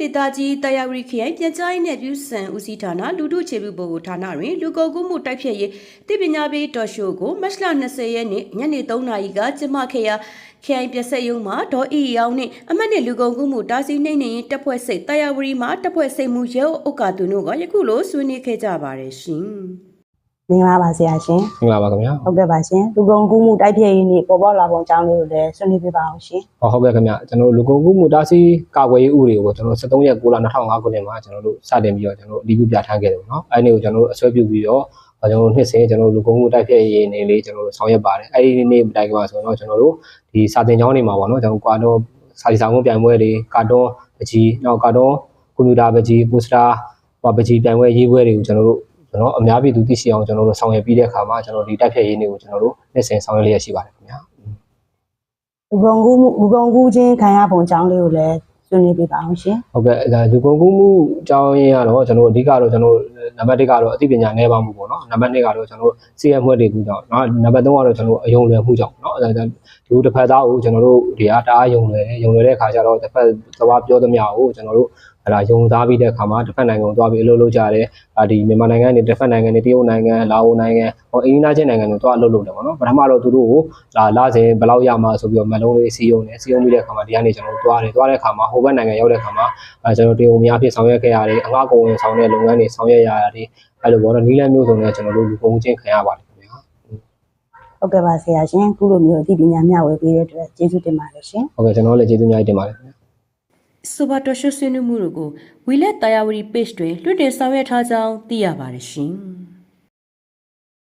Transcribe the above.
ဒေသကြီးတာယာဝတီခရိုင်ပြန်ကြားရေးနဲ့ပြည်စံဦးစီးဌာနလူထုခြေပြုဗဟိုဌာနတွင်လူကုန်ကူးမှုတိုက်ဖျက်ရေးတိပညာပေးတော်ရှိုးကိုမတ်လ20ရက်နေ့ညနေ3နာရီကကျင်းပခဲ့ရာခရိုင်ပြဆက်ယုံမှာဒေါ်အီရောင်နှင့်အမတ်နှင့်လူကုန်ကူးမှုတာစီနှိမ့်နေရင်တပ်ဖွဲ့စိတ်တာယာဝတီမှာတပ်ဖွဲ့စိတ်မှုရဲဥက္ကာသူတို့ကယခုလိုဆွေးနွေးခဲ့ကြပါတယ်ရှင်။ မင်္ဂလာပါဆရာရှင်မင်္ဂလာပါခင်ဗျာဟုတ်ကဲ့ပါရှင်လူကုန်ကူးမှုတိုက်ဖျက်ရေးနေ့ပေါ်ပေါက်လာပုံအကြောင်းလေးကိုလည်းဆွေးနွေးပြပါအောင်ရှင်ဟောဟုတ်ကဲ့ခင်ဗျာကျွန်တော်တို့လူကုန်ကူးမှုတားဆီးကာကွယ်ရေးဥပဒေကိုကျွန်တော်73ရက်6လ2005ခုနှစ်မှာကျွန်တော်တို့စတင်ပြီးတော့ကျွန်တော်တို့အတည်ပြုပြဋ္ဌာန်းခဲ့တယ်ပေါ့နော်အဲ့ဒီကိုကျွန်တော်တို့အဆွဲပြုပြီးတော့ကျွန်တော်တို့နှစ်စဉ်ကျွန်တော်တို့လူကုန်မှုတိုက်ဖျက်ရေးနေလေးကျွန်တော်တို့ဆောင်ရွက်ပါတယ်အဲ့ဒီနေ့တိုင်ကမှာဆိုတော့ကျွန်တော်တို့ဒီစာတင်ကျောင်းတွေမှာပေါ့နော်ကျွန်တော်ကွာတော့စာရီဆောင်ပြိုင်ပွဲတွေကာတွန်းပကြီးနောက်ကာတွန်းကွန်ပျူတာပကြီးပိုစတာဟောပကြီးပြိုင်ပွဲရေးပွဲတွေကိုကျွန်တော်တို့ ကျွန်တော်အများပြည်သူသိရှိအောင်ကျွန်တော်တို့ဆောင်ရွက်ပြီးတဲ့အခါမှာကျွန်တော်ဒီတိုက်ဖျက်ရေးတွေကိုကျွန်တော်တို့နှစ်စဉ်ဆောင်ရွက်လျက်ရှိပါတယ်ခင်ဗျာလူကုန်ကူးမှုလူကုန်ကူးခြင်းခံရပုံအကြောင်းလေးကိုလည်းဆွေးနွေးပြပါအောင်ရှင်ဟုတ်ကဲ့ဒါလူကုန်ကူးမှုအကြောင်းရင်းကတော့ကျွန်တော်အဓိကတော့ကျွန်တော် နံပါတ်1ကတော့အသိပညာနည်းပါးမှုပေါ့နော်နံပါတ်2ကတော့ကျွန်တော်စီးရဲမှုတွေကူကြောင့်နော်နံပါတ်3ကတော့ကျွန်တော်အယုံလွယ်မှုကြောင့်နော်အဲဒါဒီတစ်ဖက်သားကိုကျွန်တော်တို့ဒီအားတအားယုံလွယ်ယုံလွယ်တဲ့ခါကျတော့တစ်ဖက်သွားပြောသမျှကိုကျွန်တော်တို့အဲဒါယုံသားပြီးတဲ့အခါမှာတစ်ဖက်နိုင်ငံကိုသွားပြီးအလုပ်လုပ်ကြတယ်အာဒီမြန်မာနိုင်ငံနေတစ်ဖက်နိုင်ငံနေတရုတ်နိုင်ငံလာအိုနိုင်ငံဟောအင်ဂျင်နာချင်းနိုင်ငံတွေသွားအလုပ်လုပ်တယ်ပေါ့နော်ပထမတော့သူတို့ကိုလာလာစဉ်ဘယ်လောက်ရမှာဆိုပြီးတော့မလုံးလေးစီယုံတယ်စီယုံပြီးတဲ့အခါမှာဒီကနေကျွန်တော်တို့သွားတယ်သွားတဲ့အခါမှာဟိုဘက်နိုင်ငံရောက်တဲ့အခါမှာအဲကျွန်တော်တေုံများဖြစ်ဆောင်ရွက်ခဲ့ရတယ်အငှားကုန်ဝင်ဆောင်တဲ့လုပ်ငန်းတွေဆောင်ရွက်ရတာတွေအဲ့လိုပေါ့နော်နီးလန်းမျိုးစုံနဲ့ကျွန်တော်တို့လူကုန်ချင်းခံရပါတယ်ခင်ဗျာဟုတ်ကဲ့ပါဆရာရှင်ခုလိုမျိုးအသိပညာမျှဝေပေးတဲ့အတွက်ကျေးဇူးတင်ပါတယ်ရှင်ဟုတ်ကဲ့ကျွန်တော်လည်းကျေးဇူးအများကြီးတင်ပါတယ်ခင်ဗျာဆိုပါတော်ရှုဆွေးနွေးမှုတို့ကိုဝီလက်တာယာဝတီ page တွင်လွှင့်တင်ဆောင်ရွက်ထားကြောင်းသိရပါတယ်ရှင်။